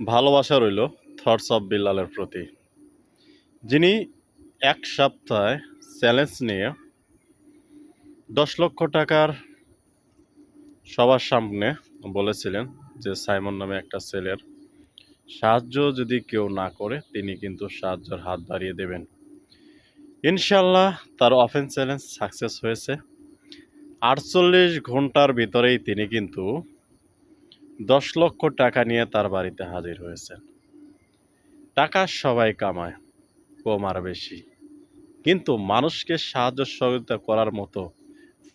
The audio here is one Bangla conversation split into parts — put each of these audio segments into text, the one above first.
ভালোবাসা রইল থটস অফ বিল্লালের প্রতি। যিনি এক সপ্তাহে চ্যালেঞ্জ নিয়ে দশ লক্ষ টাকার সবার সামনে বলেছিলেন যে, সাইমন নামে একটা ছেলের সাহায্য যদি কেউ না করে, তিনি কিন্তু সাহায্যের হাত বাড়িয়ে দেবেন। ইনশাল্লাহ তার অফেন্স চ্যালেঞ্জ সাকসেস হয়েছে। আটচল্লিশ ঘণ্টার ভিতরেই তিনি কিন্তু দশ লক্ষ টাকা নিয়ে তার বাড়িতে হাজির হয়েছেন। টাকা সবাই কামায়, কম আর বেশি। কিন্তু মানুষকে সাহায্য সহযোগিতা করার মতো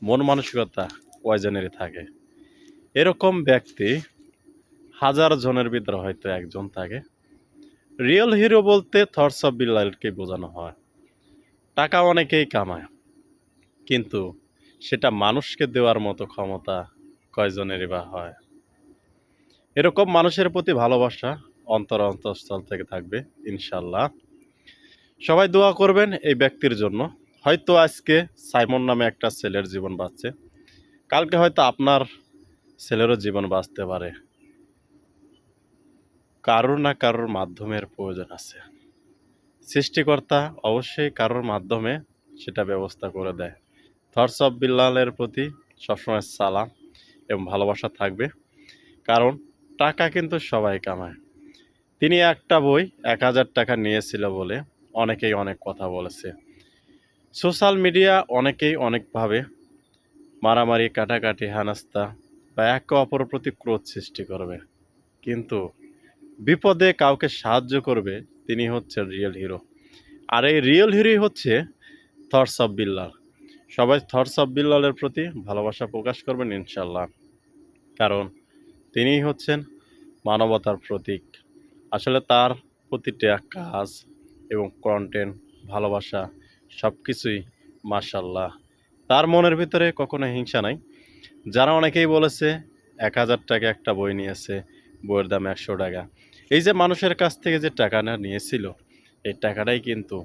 মন মানসিকতা কয়জনেরই থাকে? এরকম ব্যক্তি হাজার জনের ভিতরে হয়তো একজন থাকে। রিয়েল হিরো বলতে থটস অফ বিল্লালকে বোঝানো হয়। টাকা অনেকেই কামায়, কিন্তু সেটা মানুষকে দেওয়ার মতো ক্ষমতা কয়জনেরই বা হয়? এরকম মানুষের প্রতি ভালোবাসা অন্তর অন্তঃস্থল থেকে থাকবে ইনশাল্লাহ সবাই দোয়া করবেন এই ব্যক্তির জন্য। হয়তো আজকে সাইমন নামে একটা ছেলের জীবন বাঁচছে। কালকে হয়তো আপনার ছেলেরও জীবন বাঁচতে পারে। কারোর না কারোর মাধ্যমের প্রয়োজন আছে। সৃষ্টিকর্তা অবশ্যই কারোর মাধ্যমে সেটা ব্যবস্থা করে দেয়। থটস অফ বিল্লালের প্রতি সবসময় সালাম এবং ভালোবাসা থাকবে। কারণ টাকা কিন্তু সবাই কামায়। তিনি একটা বই এক হাজার টাকা নিয়েছিল বলে অনেকেই অনেক কথা বলেছে। সোশ্যাল মিডিয়া অনেকেই অনেকভাবে মারামারি, কাটাকাটি হানাস্তা বা একে অপরের প্রতি ক্রোধ সৃষ্টি করবে। কিন্তু বিপদে কাউকে সাহায্য করবে তিনি হচ্ছে রিয়েল হিরো আর এই রিয়েল হিরোই হচ্ছে থর্স অফ বিল্লাল সবাই থর্স অফ বিল্লালের প্রতি ভালোবাসা প্রকাশ করবেন ইনশাল্লাহ কারণ তিনিই হচ্ছেন মানবতার প্রতীক। আসলে তার প্রতিটা কাজ এবং কন্টেন্ট ভালোবাসা সব কিছুই মার্শাল্লাহ তার মনের ভিতরে কখনো হিংসা নাই। যারা অনেকেই বলেছে, এক হাজার টাকা একটা বই নিয়েছে, বইয়ের দাম একশো টাকা। এই যে মানুষের কাছ থেকে যে টাকাটা নিয়েছিল, এই টাকাটাই কিন্তু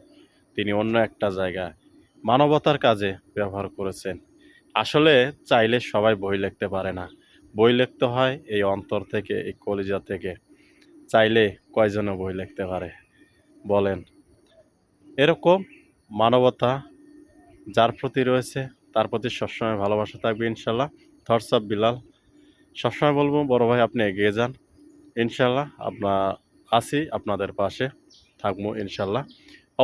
তিনি অন্য একটা জায়গায় মানবতার কাজে ব্যবহার করেছেন। আসলে চাইলে সবাই বই লিখতে পারে না। বই লিখতে হয়, এই অন্তর থেকে, এই কলিজা থেকে। চাইলে কয়জনে বই লিখতে পারে? বলেন। এরকম মানবতা যার প্রতি রয়েছে, তার প্রতি সবসময় ভালোবাসা থাকবে, ইনশাল্লাহ। থটস অফ বিলাল সবসময় বলব, বড় ভাই, আপনি এগিয়ে যান। ইনশাল্লাহ আপনার আসি আপনাদের পাশে, থাকব, ইনশাল্লাহ।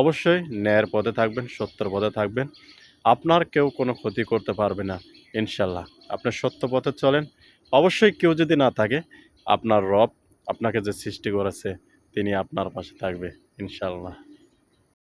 অবশ্যই ন্যায়ের পদে থাকবেন, সত্যের পদে থাকবেন। আপনার কেউ কোনো ক্ষতি করতে পারবে না, ইনশাল্লাহ। আপনি সত্য পথে চলেন অবশ্যই কেউ যদি না থাকে, আপনার রব আপনাকে যে সৃষ্টি করেছে, তিনি আপনার পাশে থাকবে ইনশাল্লাহ